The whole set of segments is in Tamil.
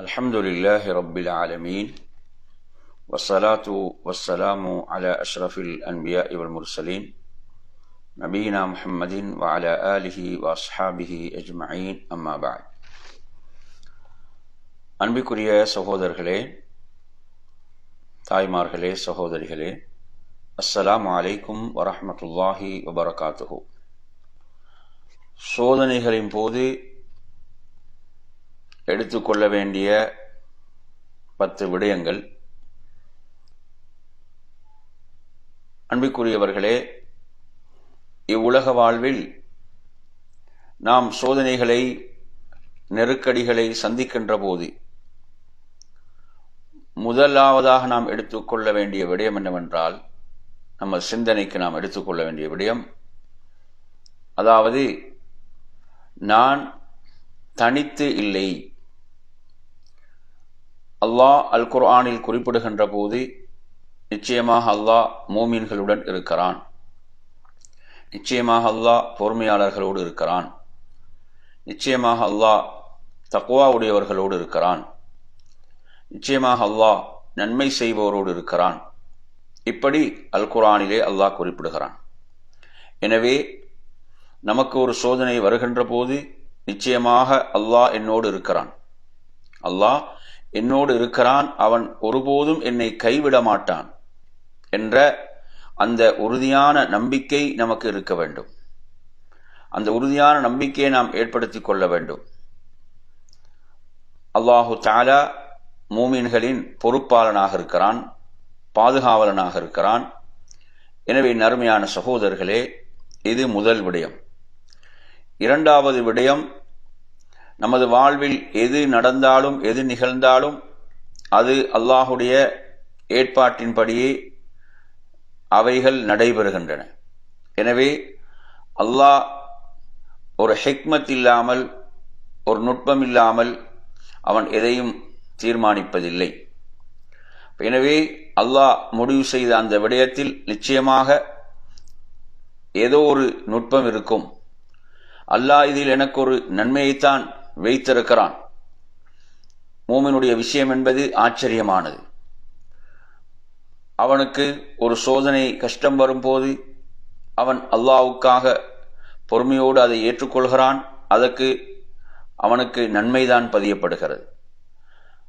الحمد لله رب العالمين والصلاة والسلام على أشرف الأنبياء والمرسلين نبينا محمد وعلى آله وأصحابه أجمعين أما بعد அன்பிற்குரிய சகோதரர்களே தாய்மார்களே சகோதரிகளே அஸ்ஸலாமு அலைக்கும் வரஹ்மத்துல்லாஹி வபரகாத்துஹு சோதனைகளின் போது எடுத்துக்கொள்ள வேண்டிய பத்து விடயங்கள். அன்பிற்குரியவர்களே இவ்வுலக வாழ்வில் நாம் சோதனைகளை நெருக்கடிகளை சந்திக்கின்ற போது முதலாவதாக நாம் எடுத்துக்கொள்ள வேண்டிய விடயம் என்னவென்றால் நம்ம சிந்தனைக்கு நாம் எடுத்துக்கொள்ள வேண்டிய விடயம் அதாவது நான் தனித்து இல்லை. அல்லாஹ் அல் குர்ஆனில் குறிப்பிடுகின்ற போது நிச்சயமாக அல்லாஹ் மோமீன்களுடன் இருக்கிறான். நிச்சயமாக அல்லாஹ் பொறுமையாளர்களோடு இருக்கிறான். நிச்சயமாக அல்லாஹ் தக்குவா உடையவர்களோடு இருக்கிறான். நிச்சயமாக அல்லாஹ் நன்மை செய்பவரோடு இருக்கிறான். இப்படி அல் குரானிலே அல்லாஹ் குறிப்பிடுகிறான். எனவே நமக்கு ஒரு சோதனை வருகின்ற போது நிச்சயமாக அல்லாஹ் என்னோடு இருக்கிறான். அல்லாஹ் என்னோடு இருக்கிறான் அவன் ஒருபோதும் என்னை கைவிட மாட்டான் என்ற அந்த உறுதியான நம்பிக்கை நமக்கு இருக்க வேண்டும். அந்த உறுதியான நம்பிக்கையை நாம் ஏற்படுத்தி கொள்ள வேண்டும். அல்லாஹு தாலா மூமின்களின் பொறுப்பாளனாக இருக்கிறான் பாதுகாவலனாக இருக்கிறான். எனவே நறுமையான சகோதரர்களே இது முதல் விடயம். இரண்டாவது விடயம் நமது வாழ்வில் எது நடந்தாலும் எது நிகழ்ந்தாலும் அது அல்லாஹுடைய ஏற்பாட்டின்படியே அவைகள் நடைபெறுகின்றன. எனவே அல்லாஹ் ஒரு ஹெக்மத் இல்லாமல் ஒரு நுட்பம் இல்லாமல் அவன் எதையும் தீர்மானிப்பதில்லை. எனவே அல்லாஹ் முடிவு செய்த அந்த விடயத்தில் நிச்சயமாக ஏதோ ஒரு நுட்பம் இருக்கும். அல்லாஹ் இதில் எனக்கு ஒரு நன்மையைத்தான் வைத்திருக்கிறான். மூமினுடைய விஷயம் என்பது ஆச்சரியமானது. அவனுக்கு ஒரு சோதனை கஷ்டம் வரும்போது அவன் அல்லாவுக்காக பொறுமையோடு அதை ஏற்றுக்கொள்கிறான். அதற்கு அவனுக்கு நன்மைதான் பதியப்படுகிறது.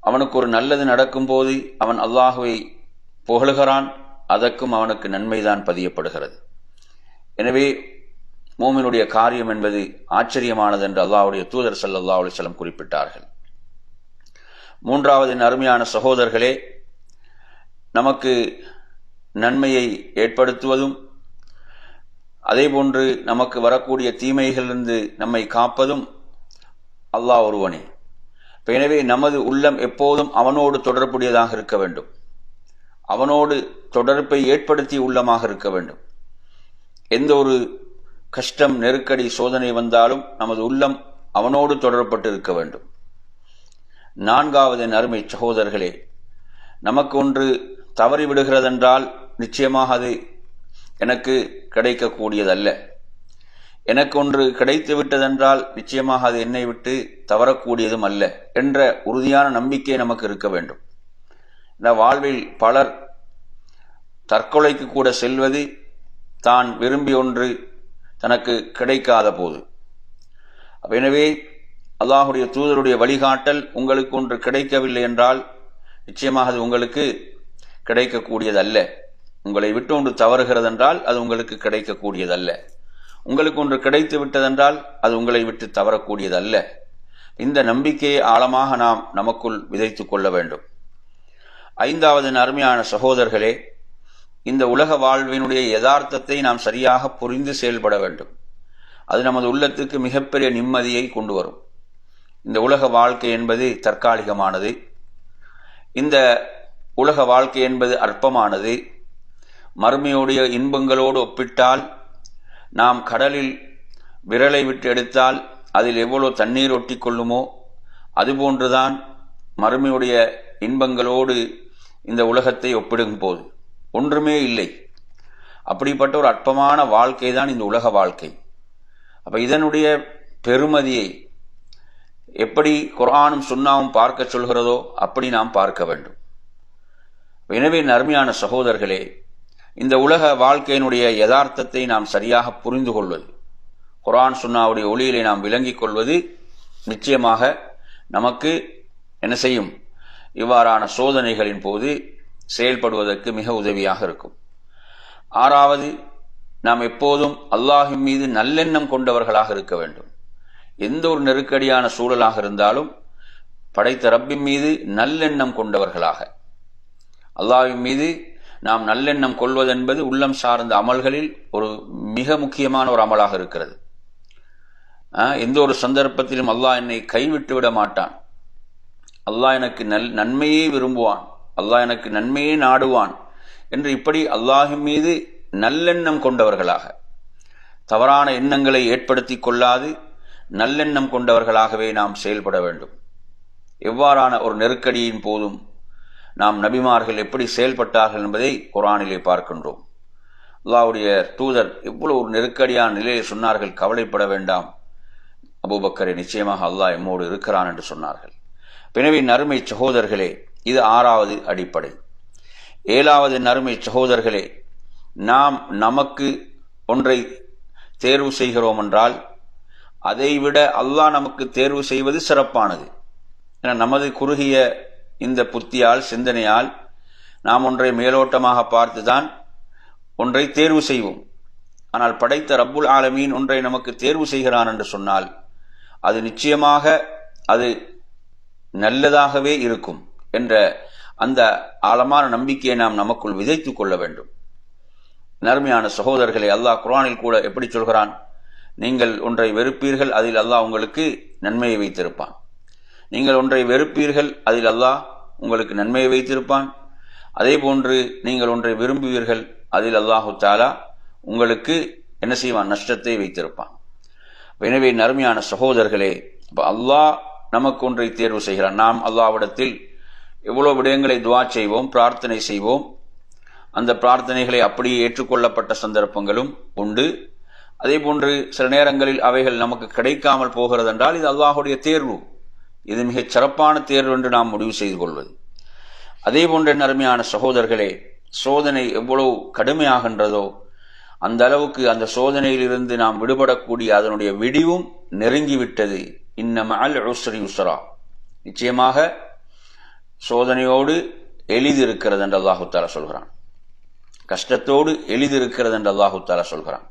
அவனுக்கு ஒரு நல்லது நடக்கும்போது அவன் அல்லாஹுவை புகழுகிறான். அதற்கும் அவனுக்கு நன்மைதான் பதியப்படுகிறது. எனவே மூமினுடைய காரியம் என்பது ஆச்சரியமானது என்று அல்லாவுடைய தூதர் சல்லா அலிஸ்லம் குறிப்பிட்டார்கள். மூன்றாவது அருமையான சகோதரர்களே நமக்கு நன்மையை ஏற்படுத்துவதும் அதேபோன்று நமக்கு வரக்கூடிய தீமைகளிலிருந்து நம்மை காப்பதும் அல்லாஹ் ஒருவனே. எனவே நமது உள்ளம் எப்போதும் அவனோடு தொடர்புடையதாக இருக்க வேண்டும். அவனோடு தொடர்பை ஏற்படுத்திய உள்ளமாக இருக்க வேண்டும். எந்த ஒரு கஷ்டம் நெருக்கடி சோதனை வந்தாலும் நமது உள்ளம் அவனோடு தொடரப்பட்டு இருக்க வேண்டும். நான்காவது அருமை சகோதரர்களே நமக்கு ஒன்று தவறி விடுகிறதென்றால் நிச்சயமாக அது எனக்கு கிடைக்கக்கூடியதல்ல. எனக்கு ஒன்று கிடைத்து விட்டதென்றால் நிச்சயமாக அது என்னை விட்டு தவறக்கூடியதும் அல்ல என்ற உறுதியான நம்பிக்கை நமக்கு இருக்க வேண்டும். இந்த வாழ்வில் பலர் தற்கொலைக்கு கூட செல்வது தான் விரும்பி ஒன்று தனக்கு கிடைக்காத போது. எனவே அல்லாஹுடைய தூதருடைய வழிகாட்டல் உங்களுக்கு ஒன்று கிடைக்கவில்லை என்றால் நிச்சயமாக அது உங்களுக்கு கிடைக்கக்கூடியதல்ல. உங்களை விட்டு ஒன்று தவறுகிறதென்றால் அது உங்களுக்கு கிடைக்கக்கூடியதல்ல. உங்களுக்கு ஒன்று கிடைத்து விட்டதென்றால் அது உங்களை விட்டு தவறக்கூடியதல்ல. இந்த நம்பிக்கையை ஆழமாக நாம் நமக்குள் விதைத்து கொள்ள வேண்டும். ஐந்தாவது அருமையான சகோதரர்களே இந்த உலக வாழ்வினுடைய யதார்த்தத்தை நாம் சரியாக புரிந்து செயல்பட வேண்டும். அது நமது உள்ளத்துக்கு மிகப்பெரிய நிம்மதியை கொண்டு வரும். இந்த உலக வாழ்க்கை என்பது தற்காலிகமானது. இந்த உலக வாழ்க்கை என்பது அற்பமானது. மறுமையுடைய இன்பங்களோடு ஒப்பிட்டால் நாம் கடலில் விரலை விட்டு எடுத்தால் அதில் எவ்வளோ தண்ணீர் ஒட்டி கொள்ளுமோ அதுபோன்றுதான் மறுமையுடைய இன்பங்களோடு இந்த உலகத்தை ஒப்பிடும் போது ஒன்றுமே இல்லை. அப்படிப்பட்ட ஒரு அற்பமான வாழ்க்கை தான் இந்த உலக வாழ்க்கை. அப்போ இதனுடைய பெருமதியை எப்படி குர்ஆனும் சுண்ணாவும் பார்க்க சொல்கிறதோ அப்படி நாம் பார்க்க வேண்டும். எனவே நர்மையான சகோதரர்களே இந்த உலக வாழ்க்கையினுடைய யதார்த்தத்தை நாம் சரியாக புரிந்து கொள்வது குரான் சுன்னாவுடைய ஒளியிலே நாம் விளங்கிக் கொள்வது நிச்சயமாக நமக்கு என்ன செய்யும்? இவ்வாறான சோதனைகளின் போது செயல்படுவதற்கு மிக உதவியாக இருக்கும். ஆறாவது நாம் எப்போதும் அல்லாஹின் மீது நல்லெண்ணம் கொண்டவர்களாக இருக்க வேண்டும். எந்த ஒரு நெருக்கடியான சூழலாக இருந்தாலும் படைத்த ரப்பின் மீது நல்லெண்ணம் கொண்டவர்களாக. அல்லாஹின் மீது நாம் நல்லெண்ணம் கொள்வதென்பது உள்ளம் சார்ந்த அமல்களில் ஒரு மிக முக்கியமான ஒரு அமலாக இருக்கிறது. எந்த ஒரு சந்தர்ப்பத்திலும் அல்லாஹ் என்னை கைவிட்டு விட மாட்டான். அல்லாஹ் எனக்கு நல் நன்மையே விரும்புவான். அல்லாஹ் எனக்கு நன்மையே நாடுவான் என்று இப்படி அல்லாஹின் மீது நல்லெண்ணம் கொண்டவர்களாக. தவறான எண்ணங்களை ஏற்படுத்தி கொள்ளாது நல்லெண்ணம் கொண்டவர்களாகவே நாம் செயல்பட வேண்டும். எவ்வாறான ஒரு நெருக்கடியின் போதும் நாம் நபிமார்கள் எப்படி செயல்பட்டார்கள் என்பதை குரானிலே பார்க்கின்றோம். அல்லாவுடைய தூதர் எவ்வளவு ஒரு நெருக்கடியான நிலையை சொன்னார்கள் கவலைப்பட வேண்டாம். அபூபக்கரை நிச்சயமாக அல்லாஹ் எம்மோடு இருக்கிறான் என்று சொன்னார்கள். எனவே நறுமை சகோதரர்களே இது ஆறாவது அடிப்படை. ஏழாவது நறுமை சகோதரர்களே நாம் நமக்கு ஒன்றை தேர்வு செய்கிறோம் என்றால் அதைவிட அல்லாஹ் நமக்கு தேர்வு செய்வது சிறப்பானது. என நமது குறுகிய இந்த புத்தியால் சிந்தனையால் நாம் ஒன்றை மேலோட்டமாக பார்த்துதான் ஒன்றை தேர்வு செய்வோம். ஆனால் படைத்த ரப்புல் ஆலமீன் ஒன்றை நமக்கு தேர்வு செய்கிறான் என்று சொன்னால் அது நிச்சயமாக அது நல்லதாகவே இருக்கும். என்ற அந்த ஆழமான நம்பிக்கையை நாம் நமக்குள் விதைத்துக் கொள்ள வேண்டும். நர்மையான சகோதரர்களை அல்லாஹ் குரானில் கூட எப்படி சொல்கிறான்? நீங்கள் ஒன்றை வெறுப்பீர்கள் அதில் அல்லாஹ் உங்களுக்கு நன்மையை வைத்திருப்பான். நீங்கள் ஒன்றை வெறுப்பீர்கள் அதில் அல்லாஹ் உங்களுக்கு நன்மையை வைத்திருப்பான். அதே போன்று நீங்கள் ஒன்றை விரும்புவீர்கள் அதில் அல்லாஹு தாலா உங்களுக்கு என்ன செய்வான்? நஷ்டத்தை வைத்திருப்பான். எனவே நர்மையான சகோதரர்களே இப்போ அல்லாஹ் நமக்கு ஒன்றை தேர்வு செய்கிறான். நாம் அல்லாவிடத்தில் எவ்வளோ விடயங்களை துவா செய்வோம் பிரார்த்தனை செய்வோம். அந்த பிரார்த்தனைகளை அப்படியே ஏற்றுக்கொள்ளப்பட்ட சந்தர்ப்பங்களும் உண்டு. அதே போன்று சில நேரங்களில் அவைகள் நமக்கு கிடைக்காமல் போகிறது என்றால் இது அல்லாஹுடைய தேர்வு. இது மிகச் சிறப்பான தேர்வு என்று நாம் முடிவு செய்து கொள்வது. அதே போன்ற நறுமையான சகோதரர்களே சோதனை எவ்வளவு கடுமையாகின்றதோ அந்த அளவுக்கு அந்த சோதனையிலிருந்து நாம் விடுபடக்கூடிய அதனுடைய விடிவும் நெருங்கிவிட்டது. இன்னமல் உஸ்ரி உஸ்ரா. நிச்சயமாக சோதனையோடு எளிது இருக்கிறது என்று அல்லாஹுத்தாலா சொல்கிறான். கஷ்டத்தோடு எளிது இருக்கிறது என்று அல்லாஹுத்தாலா சொல்கிறான்.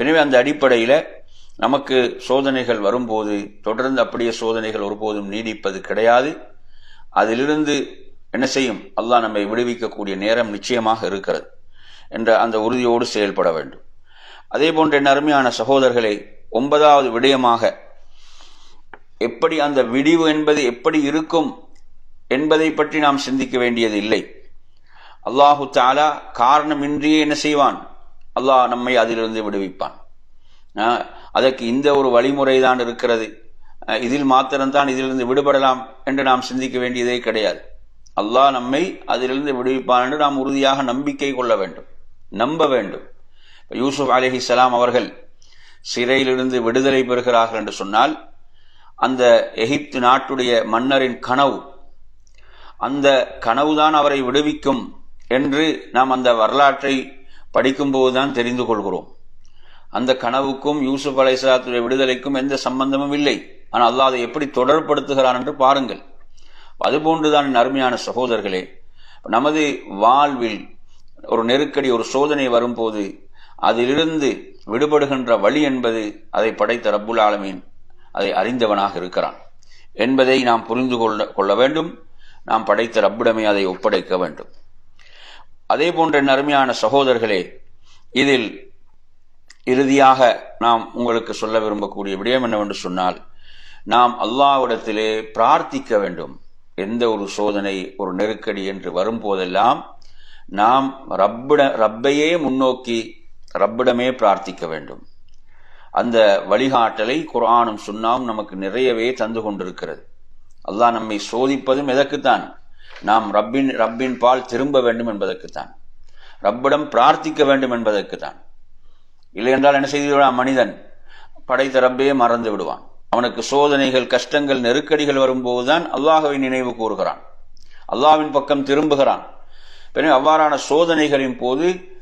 எனவே அந்த அடிப்படையில் நமக்கு சோதனைகள் வரும்போது தொடர்ந்து அப்படியே சோதனைகள் ஒருபோதும் நீடிப்பது கிடையாது. அதிலிருந்து என்ன செய்யும்? அல்லாஹ் நம்மை விடுவிக்கக்கூடிய நேரம் நிச்சயமாக இருக்கிறது என்ற அந்த உறுதியோடு செயல்பட வேண்டும். அதே போன்ற என் அருமையான சகோதரர்களை ஒன்பதாவது விடயமாக எப்படி அந்த விடிவு என்பது எப்படி இருக்கும் என்பதை பற்றி நாம் சிந்திக்க வேண்டியது இல்லை. அல்லாஹு தாலா காரணமின்றியே என்ன செய்வான்? அல்லாஹ் நம்மை அதிலிருந்து விடுவிப்பான். அதற்கு இந்த ஒரு வழிமுறை தான் இருக்கிறது இதில் மாத்திரம்தான் இதிலிருந்து விடுபடலாம் என்று நாம் சிந்திக்க வேண்டியதே கிடையாது. அல்லாஹ் நம்மை அதிலிருந்து விடுவிப்பான் என்று நாம் உறுதியாக நம்பிக்கை கொள்ள வேண்டும். நம்ப வேண்டும். யூசுப் அலஹி சலாம் அவர்கள் சிறையிலிருந்து விடுதலை பெறுகிறார்கள் என்று சொன்னால் அந்த எகிப்து நாட்டுடைய மன்னரின் கனவு அந்த கனவுதான் அவரை விடுவிக்கும் என்று நாம் அந்த வரலாற்றை படிக்கும்போதுதான் தெரிந்து கொள்கிறோம். அந்த கனவுக்கும் யூசுப் அலைசலாத்துடைய விடுதலைக்கும் எந்த சம்பந்தமும் இல்லை. ஆனால் அல்லாஹ் அதை எப்படி தொடர்படுத்துகிறான் என்று பாருங்கள். அதுபோன்றுதான் அருமையான சகோதரர்களே நமது வாழ்வில் ஒரு நெருக்கடி ஒரு சோதனை வரும்போது அதிலிருந்து விடுபடுகின்ற வழி என்பது அதை படைத்த ரப்புல் ஆலமீன் அதை அறிந்தவனாக இருக்கிறான் என்பதை நாம் புரிந்து கொள்ள கொள்ள வேண்டும். நாம் படைத்த ரப்பிடமே அதை ஒப்படைக்க வேண்டும். அதே போன்ற அருமையான சகோதரர்களே இதில் இறுதியாக நாம் உங்களுக்கு சொல்ல விரும்பக்கூடிய விடயம் என்னவென்று சொன்னால் நாம் அல்லாவிடத்திலே பிரார்த்திக்க வேண்டும். எந்த ஒரு சோதனை ஒரு நெருக்கடி என்று வரும்போதெல்லாம் நாம் ரப்பிட ரப்பையே முன்னோக்கி ரப்பிடமே பிரார்த்திக்க வேண்டும். அந்த வழிகாட்டலை குரானும் சுண்ணாவும் நமக்கு நிறையவே தந்து கொண்டிருக்கிறது. அல்லாஹ் நம்மை சோதிப்பதும் எதற்குத்தான்? நாம் ரப்பின் ரப்பின் பால் திரும்ப வேண்டும் என்பதற்குத்தான். ரப்பிடம் பிரார்த்திக்க வேண்டும் என்பதற்குத்தான். இல்லை என்றால் என்ன செய்து விடுவான் மனிதன். படைத்த ரப்பே மறந்து விடுவான். அவனுக்கு சோதனைகள் கஷ்டங்கள் நெருக்கடிகள் வரும்போதுதான் அல்லாஹுவை நினைவு கூறுகிறான். அல்லாவின் பக்கம் திரும்புகிறான். பிறகு அவ்வாறான சோதனைகளின் போது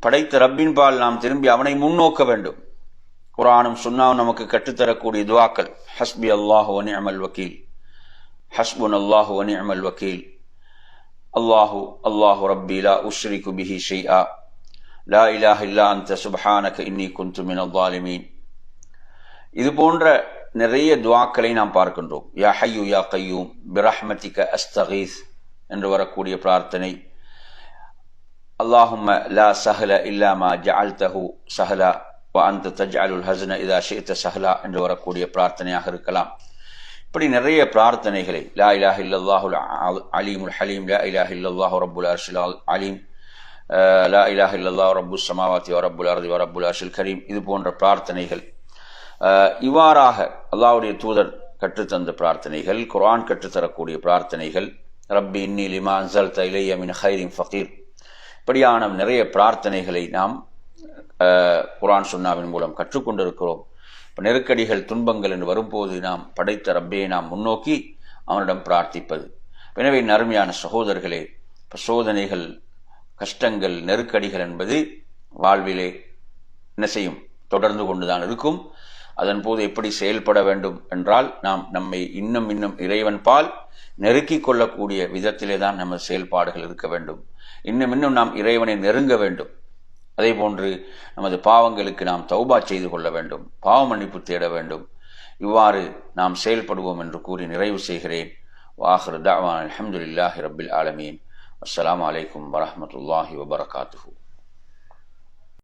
படைத்த ரப்பின் பால் நாம் திரும்பி அவனை முன்னோக்க வேண்டும். குரானும் சுன்னாவும் நமக்கு கற்றுத்தரக்கூடிய துவாக்கள். ஹஸ்பி அல்லாஹு அமல் வக்கீல். ஹஸ்புன் அல்லாஹு வனி அமல் வக்கீல் அல்லாஹு அல்லாஹு ரப்பி லா உஷ்ரிகு பிஹி ஷைஆ லா இலாஹ இல்லா அந்த சுப்ஹானக இன்னி குந்து மின் அல்லாலிமீன் இது போன்ற நிறைய துவாக்களை நாம் பார்க்கின்றோம் யா ஹையு யா கையூம் பிரஹ்மதிக அஸ்தகீஸ் என்று வரக்கூடிய பிரார்த்தனை அல்லாஹும்ம லா சஹல இல்லாமா ஜஅல்தஹு சஹலா வ அந்த தஜ்அலுல் ஹஸ்ன இதா ஷி'த சஹலா என்று வரக்கூடிய பிரார்த்தனையாக இருக்கலாம் இப்படி நிறைய பிரார்த்தனைகளை லா இலாஹ் இல்லல்லாஹுல் அலீமுல் ஹலீம் லா இலாஹ் இல்லல்லாஹு ரபுல் அர்ஷில் அலீம் லா இலாஹ் இல்லல்லாஹு ரபு சமாவாத்தி வரபுல் அர்தி வரபுல் அர்ஷில் கரீம் இது போன்ற பிரார்த்தனைகள். இவ்வாறாக அல்லாவுடைய தூதர் கற்றுத்தந்த பிரார்த்தனைகள் குரான் கற்றுத்தரக்கூடிய பிரார்த்தனைகள் ரப்பி இன்னி லிமா அன்சல் தைலைய மின் ஹைரின் ஃபகீர் இப்படியான நிறைய பிரார்த்தனைகளை நாம் குரான் சுன்னாவின் மூலம் கற்றுக்கொண்டிருக்கிறோம். நெருக்கடிகள் துன்பங்கள் என்று வரும்போது நாம் படைத்த ரப்பையை நாம் முன்னோக்கி அவனிடம் பிரார்த்திப்பது. எனவே நருமையான சகோதரர்களே சோதனைகள் கஷ்டங்கள் நெருக்கடிகள் என்பது வாழ்விலே என்ன செய்யும்? தொடர்ந்து கொண்டுதான் இருக்கும். அதன் போது எப்படி செயல்பட வேண்டும் என்றால் நாம் நம்மை இன்னும் இன்னும் இறைவன் பால் நெருக்கிக் கொள்ளக்கூடிய விதத்திலே தான் நமது செயல்பாடுகள் இருக்க வேண்டும். இன்னும் இன்னும் நாம் இறைவனை நெருங்க வேண்டும். அதே போன்று நமது பாவங்களுக்கு நாம் தௌபா செய்து கொள்ள வேண்டும் பாவ மன்னிப்பு தேட வேண்டும். இவ்வாறு நாம் செயல்படுவோம் என்று கூறி நிறைவு செய்கிறேன். வாஹர் தாவான் அலமதுல்லாஹி ரபில் ஆலமீன். அஸ்லாம் வலைக்கம் வரமத்துல்லாஹி வபரகாத்துஹூ.